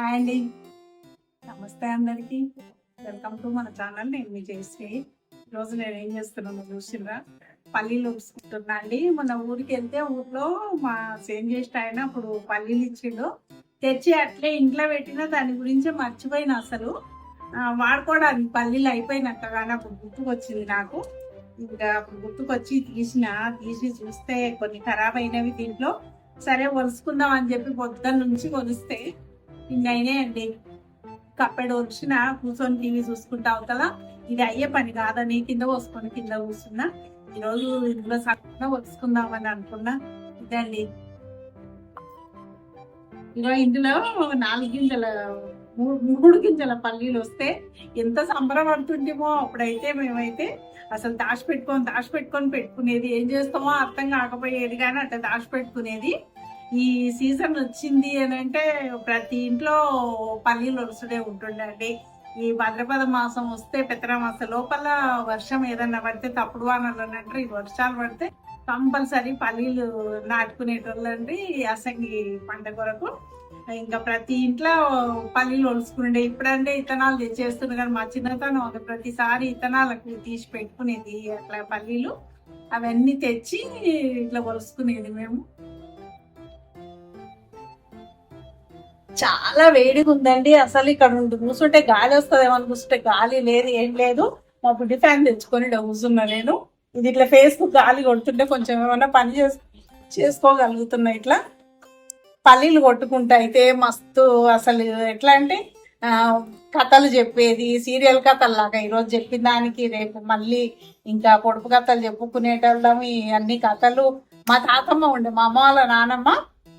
Hi అండి. నమస్తే అందరికి. వెల్కమ్ టు మన ఛానల్. నేను మీ జయశ్రీ. ఈరోజు నేను ఏం చేస్తున్నాను చూసిరా పల్లీలు ఉంచుకుంటున్నా అండి. మొన్న ఊరికి వెళ్తే ఊర్లో మా సేమ్ చేసిన ఆయన అప్పుడు పల్లీలు ఇచ్చిండు. తెచ్చి అట్లే ఇంట్లో పెట్టిన దాని గురించి మర్చిపోయిన అసలు. వాడుకోవడానికి పల్లీలు అయిపోయినట్టుగా అప్పుడు గుర్తుకొచ్చింది నాకు. ఇంకా అప్పుడు గుర్తుకొచ్చి తీసిన తీసి చూస్తే కొన్ని ఖరాబ్ అయినవి దీంట్లో. సరే కొలుసుకుందాం అని చెప్పి పొద్దున్న నుంచి కొలిస్తే ఇన్నైనా అండి. కప్పెడు వచ్చిన కూర్చొని టీవీ చూసుకుంటా అవుతలా ఇది అయ్యే పని కాదని కింద పోసుకొని కింద కూర్చున్నా. ఈరోజు ఇందులో సగంగా ఒలుసుకుందామని అనుకున్నా. ఇదండి. ఇరవై ఇందులో నాలుగు గింజల మూడు గింజల పల్లీలు వస్తే ఎంత సంబరం పడుతుండేమో అప్పుడైతే మేమైతే అసలు దాచిపెట్టుకొని దాచిపెట్టుకొని పెట్టుకునేది ఏం చేస్తామో అర్థం కాకపోయేది కానీ అట్లా దాచిపెట్టుకునేది ఈ సీజన్ వచ్చింది అని అంటే ప్రతి ఇంట్లో పల్లీలు వరుసడే ఉంటుండండి ఈ భద్రపద మాసం వస్తే పెత్రమాసం లోపల వర్షం ఏదన్నా పడితే తప్పుడు వానలు అంటారు. ఈ వర్షాలు పడితే కంపల్సరీ పల్లీలు నాటుకునేటోళ్ళండి అసంగి పంట కొరకు. ఇంకా ప్రతి ఇంట్లో పల్లీలు ఒలుసుకునే ఇప్పుడంటే ఇత్తనాలు తెచ్చేస్తుంది కానీ మా చిన్నతనం ఒక ప్రతిసారి ఇత్తనాలకు తీసి పెట్టుకునేది అట్లా పల్లీలు. అవన్నీ తెచ్చి ఇట్లా ఒలుసుకునేది మేము. చాలా వేడిగా ఉందండి అసలు ఇక్కడ ఉండి కూర్చుంటే గాలి వస్తుందేమో అని కూర్చుంటే గాలి లేదు ఏం లేదు. మా బుడ్డి ఫ్యాన్ తెచ్చుకొని ఇక్కడ కూర్చున్నా నేను. ఇది ఇట్లా ఫేస్కు గాలి కొడుతుంటే కొంచెం ఏమైనా పని చేసు చేసుకోగలుగుతున్నా ఇట్లా. పల్లీలు కొట్టుకుంటా అయితే మస్తు అసలు ఎట్లా అంటే కథలు చెప్పేది సీరియల్ కథలు లాగా ఈరోజు చెప్పిన దానికి రేపు మళ్ళీ ఇంకా పొడుపు కథలు చెప్పుకునేటోళ్ళం. ఈ అన్ని కథలు మా తాతమ్మ ఉండే మా అమ్మ వాళ్ళ నానమ్మ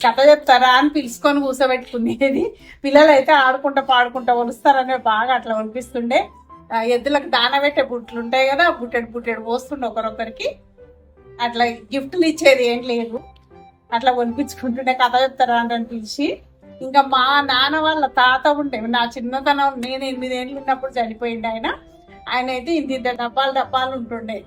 కథ చెప్తారా అని పిలుచుకొని కూర్చోబెట్టుకునేది పిల్లలు అయితే ఆడుకుంటా పాడుకుంటా వలుస్తారనే బాగా అట్లా అనిపిస్తుండే ఎద్దులకు దాన పెట్టే బుట్లు ఉంటాయి కదా బుట్టెడు బుట్టెడు పోస్తుండే ఒకరొకరికి. అట్లా గిఫ్ట్లు ఇచ్చేది ఏం లేదు. అట్లా కొనిపించుకుంటుండే కథ చెప్తారా అని పిలిచి. ఇంకా మా నాన్న వాళ్ళ తాత ఉండే నా చిన్నతనం నేను ఎనిమిదేళ్ళు ఉన్నప్పుడు చనిపోయింది ఆయన. ఆయన అయితే ఇంత ఇంత డబ్బాలు డబ్బాలు ఉంటుండే.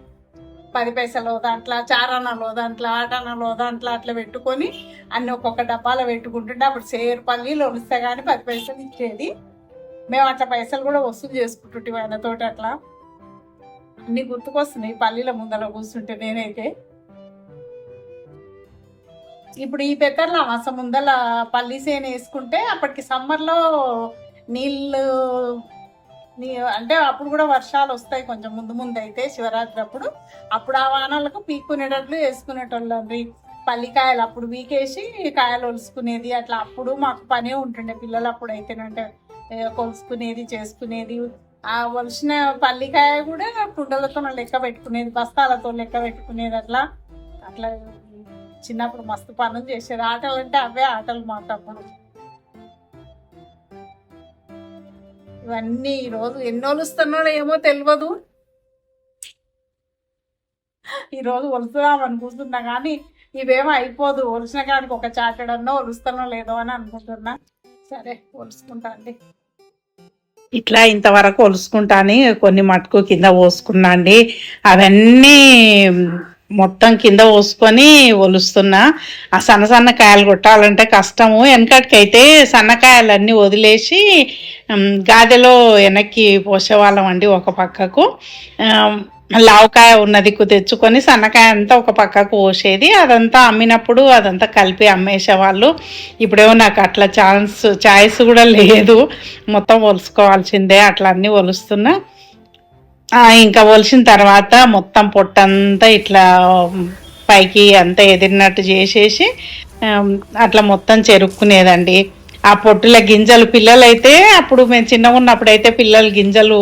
పది పైసలు దాంట్లో చారణలో దాంట్లో ఆటనలో దాంట్లో అట్లా పెట్టుకొని అన్ని ఒక్కొక్క డబ్బాలో పెట్టుకుంటుంటే అప్పుడు సేరు పల్లీలు వస్తే కానీ పది పైసలు ఇచ్చేది. మేము అట్లా పైసలు కూడా వసూలు చేసుకుంటుంటే ఆయనతోటి అట్లా. అన్ని గుర్తుకొస్తున్నాయి పల్లీల ముందర కూర్చుంటే నేనైతే. ఇప్పుడు ఈ పెద్దర్ల అమాస ముందల పల్లి సేను వేసుకుంటే అప్పటికి సమ్మర్లో నీళ్ళు నీ అంటే అప్పుడు కూడా వర్షాలు వస్తాయి కొంచెం ముందు ముందు అయితే శివరాత్రి అప్పుడు. అప్పుడు ఆ వానలకు పీక్కునేటట్లు వేసుకునేటోళ్ళండి పల్లికాయలు అప్పుడు వీకేసి కాయలు ఒలుసుకునేది అట్లా అప్పుడు మాకు పనే ఉంటుండే పిల్లలు అప్పుడు అయితేనంటే. కొలుసుకునేది చేసుకునేది. ఆ ఒలిసిన పల్లికాయ కూడా కుండలతో లెక్క పెట్టుకునేది బస్తాలతో లెక్క పెట్టుకునేది అట్లా. అట్లా చిన్నప్పుడు మస్తు పనులు చేసేది. ఆటలు అంటే అవే ఆటలు మాకు అప్పుడు. ఇవన్నీ ఈరోజు రోజు ఎన్ని ఏమో తెలియదు ఈరోజు ఒలుస్తున్నాం అనుకుంటున్నా కానీ ఇవేమో అయిపోదు. ఒలిసిన కాడికి ఒక చాటడన్నో ఒలుస్తానో లేదో అని అనుకుంటున్నా. సరే ఒలుసుకుంటా అండి. ఇట్లా ఇంతవరకు ఒలుసుకుంటాని కొన్ని మటుకు కింద పోసుకున్నా అండి. అవన్నీ మొత్తం కింద పోసుకొని ఒలుస్తున్నా. ఆ సన్న సన్న కాయలు కొట్టాలంటే కష్టము. వెనకటికైతే సన్నకాయలన్నీ వదిలేసి గాదెలో వెనక్కి పోసేవాళ్ళం అండి ఒక పక్కకు. లావకాయ ఉన్నది తెచ్చుకొని సన్నకాయ అంతా ఒక పక్కకు పోసేది. అదంతా అమ్మినప్పుడు అదంతా కలిపి అమ్మేసేవాళ్ళు. ఇప్పుడేమో నాకు అట్లా ఛాన్స్ ఛాయిస్ కూడా లేదు. మొత్తం ఒలుసుకోవాల్సిందే అట్లా అన్నీ ఒలుస్తున్నా. ఇంకా ఒలిసిన తర్వాత మొత్తం పొట్టంతా ఇట్లా పైకి అంతా ఎదిరినట్టు చేసేసి అట్లా మొత్తం చెరుక్కునేదండి. ఆ పొట్టుల గింజలు పిల్లలైతే అప్పుడు మేము చిన్నగా ఉన్నప్పుడు అయితే పిల్లలు గింజలు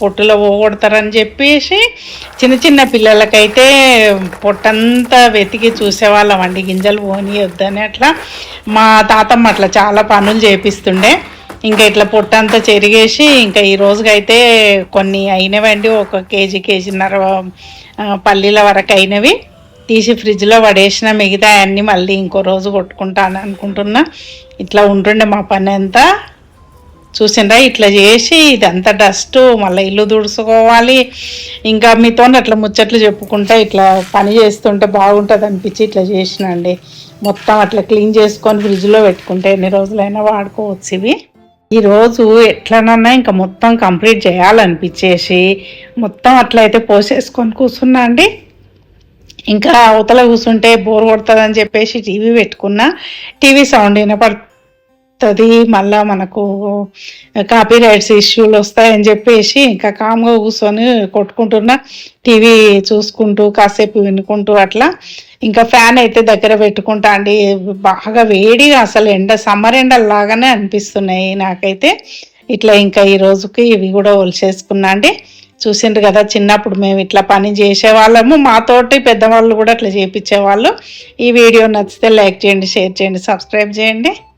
పొట్టులో పోగొడతారని చెప్పేసి చిన్న చిన్న పిల్లలకైతే పొట్టంతా వెతికి చూసేవాళ్ళం అండి. గింజలు పోనీయొద్దని అట్లా. మా తాతమ్మ అట్లా చాలా పనులు చేపిస్తుండే. ఇంకా ఇట్లా పొట్టంతా చెరిగేసి ఇంకా ఈ రోజుకైతే కొన్ని అయినవండి. ఒక కేజీ కేజీన్నర పల్లీల వరకు అయినవి. తీసి ఫ్రిడ్జ్లో పడేసిన మిగతా అన్నీ మళ్ళీ ఇంకో రోజు కొట్టుకుంటాను అనుకుంటున్నా. ఇట్లా ఉంటుండే మా పని అంతా. చూసిండ్రా ఇట్లా చేసి ఇదంతా డస్ట్ మళ్ళీ ఇల్లు దుడుచుకోవాలి. ఇంకా మీతో అట్లా ముచ్చట్లు చెప్పుకుంటా ఇట్లా పని చేస్తుంటే బాగుంటుంది అనిపించి ఇట్లా చేసినండి మొత్తం అట్లా క్లీన్ చేసుకొని ఫ్రిడ్జ్లో పెట్టుకుంటే ఎన్ని రోజులైనా వాడుకోవచ్చు ఇవి. ఈరోజు ఎట్లనన్నా ఇంకా మొత్తం కంప్లీట్ చేయాలనిపించేసి మొత్తం అట్లయితే పోసేసుకొని కూర్చున్నా అండి. ఇంకా అవతల కూర్చుంటే బోర్ కొడుతుందని చెప్పేసి టీవీ పెట్టుకున్నా. టీవీ సౌండ్ వస్తుంది మళ్ళా మనకు కాపీ రైట్స్ ఇష్యూలు వస్తాయని చెప్పేసి ఇంకా కామ్గా కూర్చొని కొట్టుకుంటున్నా టీవీ చూసుకుంటూ కాసేపు వినుకుంటూ అట్లా. ఇంకా ఫ్యాన్ అయితే దగ్గర పెట్టుకుంటా అండి. బాగా వేడిగా అసలు ఎండ సమ్మర్ ఎండలాగానే అనిపిస్తున్నాయి నాకైతే. ఇట్లా ఇంకా ఈ రోజుకి ఇవి కూడా ఒలిచేసుకున్నా అండి. చూసిండ్రు కదా చిన్నప్పుడు మేము ఇట్లా పని చేసేవాళ్ళము. మాతోటి పెద్దవాళ్ళు కూడా అట్లా చేయించేవాళ్ళు ఈ వీడియో నచ్చితే లైక్ చేయండి షేర్ చేయండి సబ్స్క్రైబ్ చేయండి.